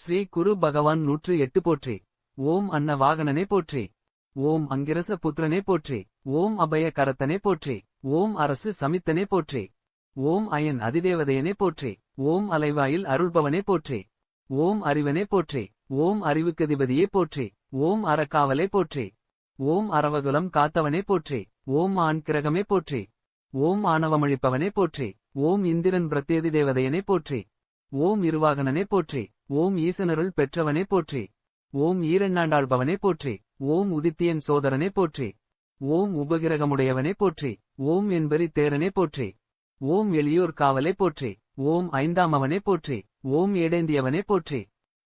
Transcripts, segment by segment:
ஸ்ரீ குரு பகவான் நூற்று எட்டு போற்றி ஓம் அன்ன வாகனனே போற்றி ஓம் அங்கிரச புத்திரனே போற்றி ஓம் அபய கரத்தனே போற்றி ஓம் அரசு சமித்தனே போற்றி ஓம் அயன் அதிதேவதையனே போற்றி ஓம் அலைவாயில் அருள்பவனே போற்றி ஓம் அறிவனே போற்றி ஓம் அறிவுக்கதிபதியே போற்றி ஓம் அறக்காவலே போற்றி ஓம் அரவகுலம் காத்தவனே போற்றி ஓம் ஆண் கிரகமே போற்றி ஓம் ஆணவமழிப்பவனே போற்றி ஓம் இந்திரன் பிரத்யேதி தேவதையனே போற்றி ஓம் இருவாகனனே போற்றி ஓம் ஈசனருள் பெற்றவனே போற்றி ஓம் ஈரண்ணாண்டாள்பவனே போற்றி ஓம் உதித்தியன் சோதரனே போற்றி ஓம் உபகிரகமுடையவனே போற்றி ஓம் என்பரி தேரனே போற்றி ஓம் எளியோர் காவலே போற்றி ஓம் ஐந்தாமவனே போற்றி ஓம் ஏடேந்தியவனே போற்றி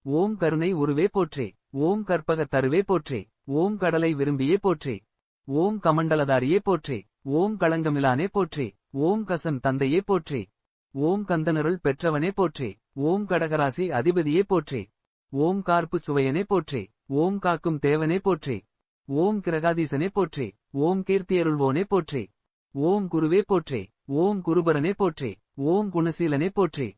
ஓம் கருணை உருவே போற்றி ஓம் கற்பகத் தருவே போற்றி ஓம் கடலை விரும்பியே போற்றி ஓம் கமண்டலதாரியே போற்றி ஓம் களங்கமிலானே போற்றி ஓம் கசன் தந்தையே போற்றி ஓம் கந்தனருள் பெற்றவனே போற்றி ஓம் கடகராசி அதிபதியே போற்றி ஓம் கார்ப்பு சுவையனே போற்றி ஓம் காக்கும் தேவனே போற்றி ஓம் கிரகாதீசனே போற்றி ஓம் கீர்த்தியருள்வோனே போற்றி ஓம் குருவே போற்றி ஓம் குருபரனே போற்றி ஓம் குணசீலனே போற்றி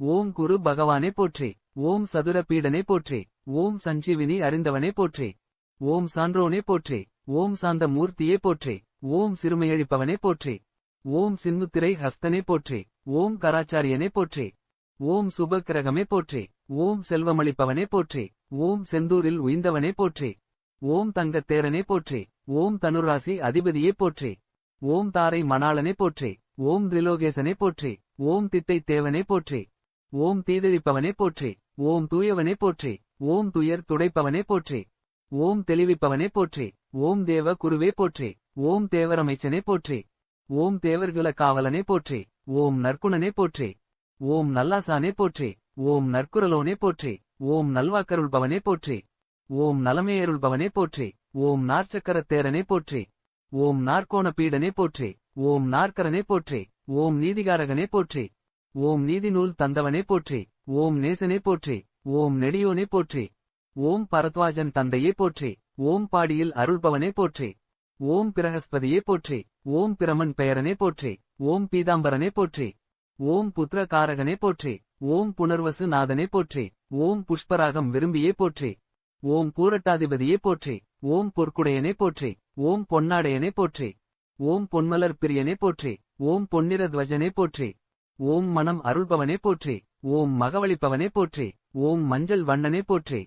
ஓம் குரு பகவானே போற்றி ஓம் சதுர பீடனே போற்றி ஓம் சஞ்சீவினி அறிந்தவனே போற்றி ஓம் சான்றோனே போற்றி ஓம் சாந்த மூர்த்தியே போற்றி ஓம் சிறுமையழிப்பவனே போற்றி ஓம் சின்முத்திரை ஹஸ்தனே போற்றி ஓம் கராச்சாரியனே போற்றி ஓம் சுபக்கிரகமே போற்றி ஓம் செல்வமளிப்பவனே போற்றி ஓம் செந்தூரில் உய்ந்தவனே போற்றி ஓம் தங்கத்தேரனே போற்றி ஓம் தனுராசி அதிபதியே போற்றி ஓம் தாரை மணாளனே போற்றி ஓம் திரிலோகேசனே போற்றி ஓம் தித்தை தேவனே போற்றி ஓம் தீதழிப்பவனே போற்றி ஓம் தூயவனே போற்றி ஓம் துயர் துடைப்பவனே போற்றி ஓம் தெளிவிப்பவனே போற்றி ஓம் தேவ குருவே போற்றி ஓம் தேவரமைச்சனே போற்றி ஓம் தேவர்குல காவலனே போற்றி ஓம் நற்குணனே போற்றி ஓம் நல்லாசானே போற்றி ஓம் நற்குரலோனே போற்றி ஓம் நல்வாக்கருள்பவனே போற்றி ஓம் நலமேயருள்பவனே போற்றி ஓம் நார்ச்சக்கரத்தேரனே போற்றி ஓம் நாற்கோண பீடனே போற்றி ஓம் நாற்கரனே போற்றி ஓம் நீதிகாரகனே போற்றி ஓம் நீதிநூல் தந்தவனே போற்றி ஓம் நேசனே போற்றி ஓம் நெடியோனே போற்றி ஓம் பரத்வாஜன் தந்தையே போற்றி ஓம் பாடியில் அருள்பவனே போற்றி ஓம் பிரகஸ்பதியே போற்றி ஓம் பிரமன் பெயரனே போற்றி ஓம் பீதாம்பரனே போற்றி ஓம் புத்திர காரகனே போற்றி ஓம் புனர்வசு நாதனே போற்றி ஓம் புஷ்பராகம் விரும்பியே போற்றி ஓம் பூரட்டாதிபதியே போற்றி ஓம் பொற்குடையனே போற்றி ஓம் பொன்னாடையனே போற்றி ஓம் பொன்மலர் பிரியனே போற்றி ஓம் பொன்னிற துவஜனே போற்றி ஓம் மனம் அருள்பவனே போற்றி ஓம் மகவளிப்பவனே போற்றி ஓம் மஞ்சள் வண்ணனே போற்றி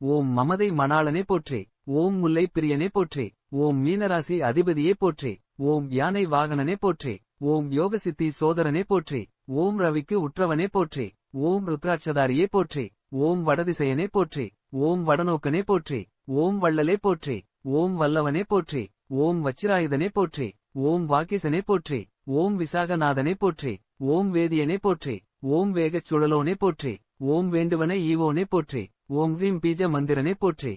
ஓம் மமதை மணாளனே போற்றி ஓம் முல்லை பிரியனே போற்றி ஓம் மீனராசி அதிபதியே போற்றி ஓம் யானை வாகனனே போற்றி ஓம் யோகசித்தி சோதரனே போற்றி ஓம் ரவிக்கு உற்றவனே போற்றி ஓம் ருத்ராட்சதாரியே போற்றி ஓம் வடதிசையனே போற்றி ஓம் வடநோக்கனே போற்றி ஓம் வள்ளலே போற்றி ஓம் வல்லவனே போற்றி ஓம் வச்சிராயுதனே போற்றி ஓம் வாக்கிசனே போற்றி ஓம் விசாகநாதனே போற்றி ஓம் வேதியனே போற்றி ஓம் வேகச் சுழலோனே போற்றி ஓம் வேண்டுவன ஈவோனே போற்றி ஓம் ஹ்ரீம் பீஜ மந்திரனே போற்றி